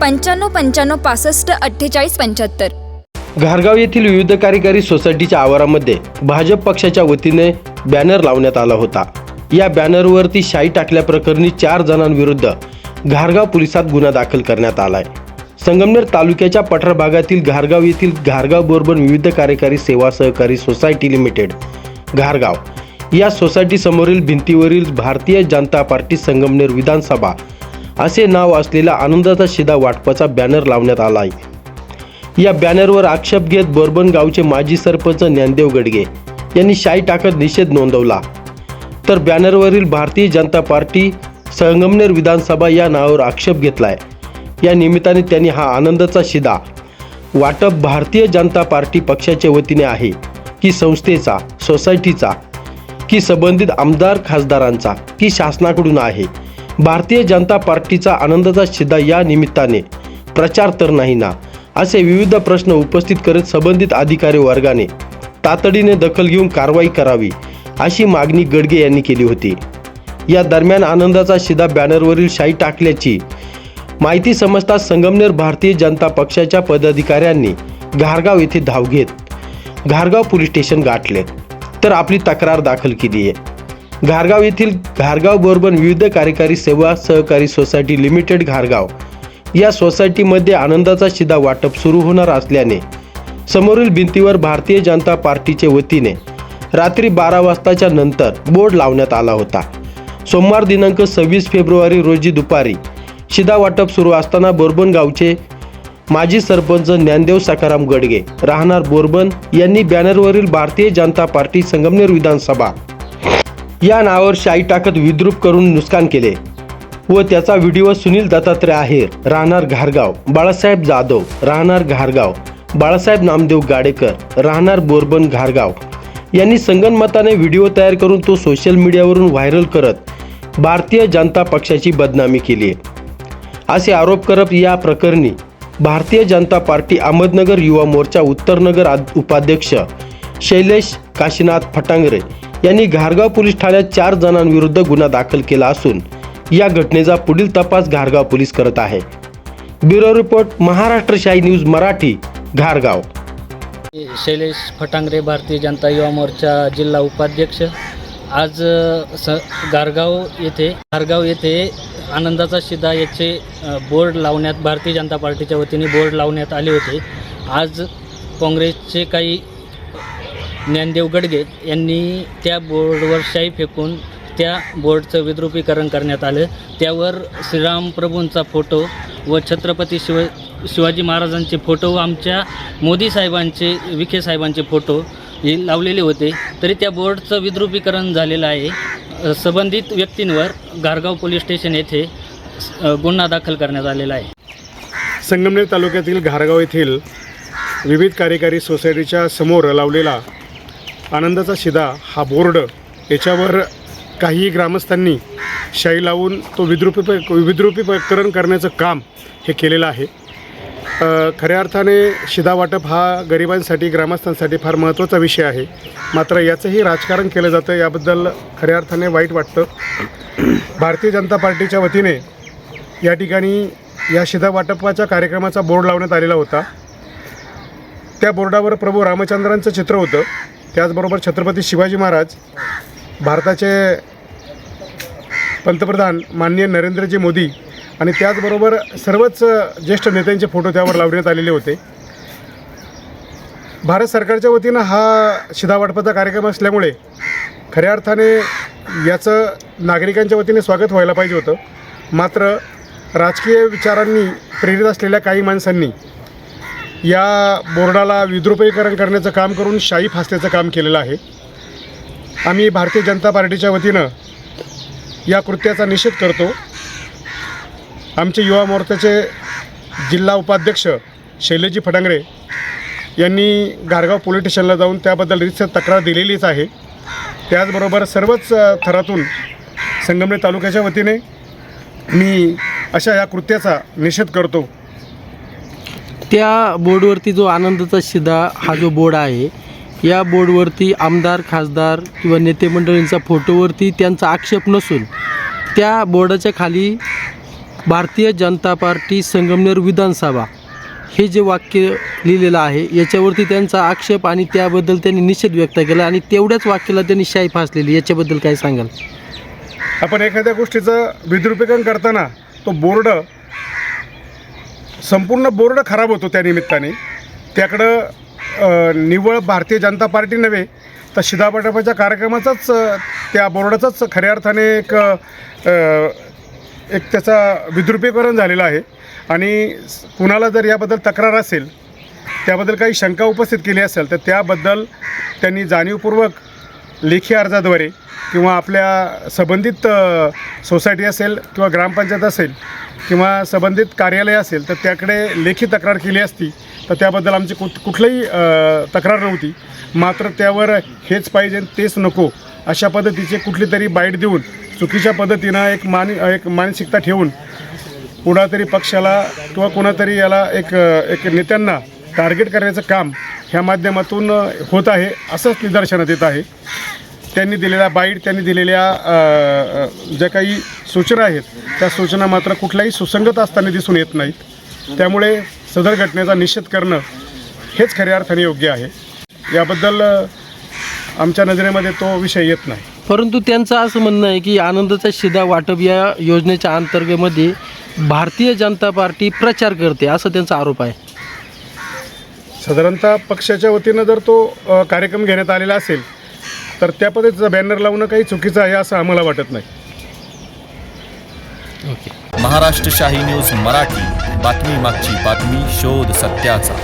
पंच्याण्णव पंच्याण्णव पासष्ट अठ्ठेचाळीस पंच्याहत्तर. घारगाव येथील विविध कार्यकारी सोसायटीच्या आवारामध्ये भाजप पक्षाच्या वतीने बॅनर लावण्यात आला होता. या बॅनरवरती शाई टाकल्याप्रकरणी चार जणांविरुद्ध घारगाव पोलिसात गुन्हा दाखल करण्यात आलाय. संगमनेर तालुक्याच्या पठार भागातील घारगाव येथील घारगाव बोर्बन विविध कार्यकारी सेवा सहकारी सोसायटी लिमिटेड घारगाव. या सोसायटी समोरील भिंतीवरील भारतीय जनता पार्टी संगमनेर विधानसभा असे नाव असलेला आनंदाचा शिदा वाटपाचा बॅनर लावण्यात आला आहे या बॅनरवर आक्षेप घेत बोरबन गावचे माजी सरपंच ज्ञानदेव गडगे यांनी शाई टाकत निषेध नोंदवला. तर बॅनरवरील भारतीय जनता पार्टी संगमनेर विधानसभा या नावावर आक्षेप घेतलाय. या निमित्ताने त्यांनी हा आनंदाचा शिदा वाटप भारतीय जनता पार्टी पक्षाच्या वतीने आहे की संस्थेचा सोसायटीचा की संबंधित आमदार खासदारांचा की शासनाकडून आहे. भारतीय जनता पार्टीचा आनंदाचा शिदा या निमित्ताने. प्रचार तर नाही ना असे विविध प्रश्न उपस्थित करत संबंधित अधिकारी वर्गाने तातडीने दखल घेऊन कारवाई करावी अशी मागणी गडगे यांनी केली होती. या दरम्यान आनंदाचा शिदा बॅनरवरील शाई टाकल्याची माहिती समजताच संगमनेर भारतीय जनता पक्षाच्या पदाधिकाऱ्यांनी घारगाव येथे धाव घेत घारगाव पोलीस स्टेशन गाठले तर आपली तक्रार दाखल केली आहे घारगाव येथील घारगाव बोरबन विविध कार्यकारी सेवा सहकारी सोसायटी लिमिटेड घारगाव. या सोसायटीमध्ये आनंदाचा शिदा वाटप सुरू होणार असल्याने समोरील भिंतीवर भारतीय जनता पार्टीचे वतीने रात्री बारा वाजताच्या नंतर बोर्ड लावण्यात आला होता. सोमवार दिनांक सव्वीस फेब्रुवारी रोजी दुपारी शिदा वाटप सुरू असताना बोरबन गावचे माजी सरपंच ज्ञानदेव सखाराम गडगे राहणार बोरबन यांनी बॅनरवरील भारतीय जनता पार्टी संगमनेर विधानसभा या नावावर शाई टाकत विद्रूप करून नुकसान केले व त्याचा व्हिडिओ सुनील दत्तात्रय आहेर राहणार घारगाव. बाळासाहेब जाधव. राहणार घारगाव. बाळासाहेब नामदेव गाडेकर. राहणार बोरबन घारगाव. यांनी संगनमताने व्हिडिओ तयार करून तो सोशल मीडियावरून व्हायरल करत भारतीय जनता पक्षाची बदनामी केली आहे. असे आरोप करत या प्रकरणी भारतीय जनता पार्टी अहमदनगर युवा मोर्चा उत्तरनगर आद- उपाध्यक्ष शैलेश काशीनाथ फटांगरे यांनी घारगाव पोलीस ठाण्यात चार जणांविरुद्ध गुन्हा दाखल केला असून या घटनेचा पुढील तपास घारगाव पोलीस करत आहे. Bureau report Maharashtra Shahi news Marathi घारगाव. Shailesh Phatangare Bharatiya Janata Yuva Morcha जिल्हा उपाध्यक्ष. आज स गारगाव येथे गारगाव येथे आनंदाचा शिदा याचे बोर्ड लावण्यात भारतीय जनता पार्टीच्या वतीने बोर्ड लावण्यात आले होते. आज काँग्रेसचे काही ज्ञानदेव गडगे यांनी त्या बोर्डवर शाई फेकून त्या बोर्डचं विद्रुपीकरण करण्यात आलं. त्यावर श्रीराम प्रभूंचा फोटो व छत्रपती शिव शिवाजी महाराजांचे फोटो व आमच्या मोदी साहेबांचे विखे साहेबांचे फोटो हे लावलेले होते. तरी त्या बोर्डचं विद्रुपीकरण झालेलं आहे. संबंधित व्यक्तींवर गारगाव पोलीस स्टेशन येथे गुन्हा दाखल करण्यात आलेला आहे. संगमनेर तालुक्यातील घारगाव येथील विविध कार्यकारी सोसायटीच्या समोर लावलेला आनंदाचा शिदा हा बोर्ड याच्यावर काही ग्रामस्थांनी शाई लावून तो विद्रुपी विद्रुपीकरण करण्याचं काम हे केलेलं आहे. खऱ्या अर्थाने शिदा वाटप हा गरिबांसाठी ग्रामस्थांसाठी फार महत्त्वाचा विषय आहे. मात्र याचंही राजकारण केलं जातं याबद्दल खऱ्या अर्थाने वाईट वाटतं. भारतीय जनता पार्टीच्या वतीने या ठिकाणी या शिदा वाटपाच्या कार्यक्रमाचा बोर्ड लावण्यात आलेला होता. त्या बोर्डावर प्रभू रामचंद्रांचं चित्र होतं. त्याचबरोबर छत्रपती शिवाजी महाराज भारताचे पंतप्रधान माननीय नरेंद्रजी मोदी आणि त्याचबरोबर सर्वच ज्येष्ठ नेत्यांचे फोटो त्यावर लावण्यात आलेले होते. भारत सरकारच्या वतीनं हा शिधावाटपाचा कार्यक्रम असल्यामुळे खऱ्या अर्थाने याचं नागरिकांच्या वतीने स्वागत व्हायला पाहिजे होतं. मात्र राजकीय विचारांनी प्रेरित असलेल्या काही माणसांनी या बोर्डाला विद्रुपीकरण करण्याचं काम करून शाही फासण्याचं काम केलेलं आहे. आम्ही भारतीय जनता पार्टीच्या वतीनं या कृत्याचा निषेध करतो. आमचे युवा मोर्चाचे जिल्हा उपाध्यक्ष शैलेजी फटांगरे यांनी गारगाव पोलीस स्टेशनला जाऊन त्याबद्दल रितसर तक्रार दिलेलीच आहे. त्याचबरोबर सर्वच थरातून संगमनेर तालुक्याच्या वतीने मी अशा या कृत्याचा निषेध करतो. त्या बोर्डवरती जो आनंदाचा शिदा हा जो बोर्ड आहे या बोर्डवरती आमदार खासदार किंवा नेते मंडळींचा फोटोवरती त्यांचा आक्षेप नसून त्या बोर्डाच्या खाली भारतीय जनता पार्टी संगमनेर विधानसभा हे जे वाक्य लिहिलेलं आहे याच्यावरती त्यांचा आक्षेप आणि त्याबद्दल त्यांनी निषेध व्यक्त केला आणि तेवढ्याच वाक्याला त्यांनी शाई फासलेली याच्याबद्दल काय सांगाल? आपण एखाद्या गोष्टीचं विद्रुपीकरण करताना तो बोर्ड संपूर्ण बोर्ड खराब होतो त्या निमित्ताने. त्याकडं निव्वळ भारतीय जनता पार्टी नव्हे तर शिधापटापाच्या कार्यक्रमाचाच त्या बोर्डाचाच खऱ्या अर्थाने एक एक त्याचा विद्रुपीकरण झालेलं आहे. आणि कुणाला जर याबद्दल तक्रार असेल त्याबद्दल काही शंका उपस्थित केली असेल तर त्याबद्दल त्यांनी जाणीवपूर्वक लेखी अर्जाद्वारे किंवा आपल्या संबंधित सोसायटी असेल किंवा ग्रामपंचायत असेल किंवा संबंधित कार्यालय असेल तर त्याकडे लेखी तक्रार केली असती तर त्याबद्दल आमची कुठ कुठलंही तक्रार नव्हती. मात्र त्यावर हेच पाहिजे तेच नको अशा पद्धतीचे कुठली तरी बाईट देऊन चुकीच्या पद्धतीनं एक मान एक मानसिकता ठेवून कुणातरी पक्षाला किंवा कुणातरी याला एक एक नेत्यांना टार्गेट करण्याचं काम ह्या माध्यमातून होत आहे असंच निदर्शनात येत आहे. त्यांनी दिलेल्या बाईट त्यांनी दिलेल्या ज्या काही सूचना आहेत त्या सूचना मात्र कुठल्याही सुसंगत असताना दिसून येत नाहीत. त्यामुळे सदर घटनेचा निषेध करणं हेच खऱ्या अर्थाने योग्य आहे. याबद्दल आमच्या नजरेमध्ये तो विषय येत नाही. परंतु त्यांचं असं म्हणणं आहे की आनंदाचा शिदा वाटप या योजनेच्या अंतर्गतमध्ये भारतीय जनता पार्टी प्रचार करते असं त्यांचा आरोप आहे. साधारणतः पक्षाच्या वतीनं जर तो अ, कार्यक्रम घेण्यात आलेला असेल तर त्या पद्धतीचा बॅनर लावणं काही चुकीचं आहे असं आम्हाला वाटत नाही. महाराष्ट्र शाही न्यूज मराठी. बातमी मागची बातमी शोध सत्याचा.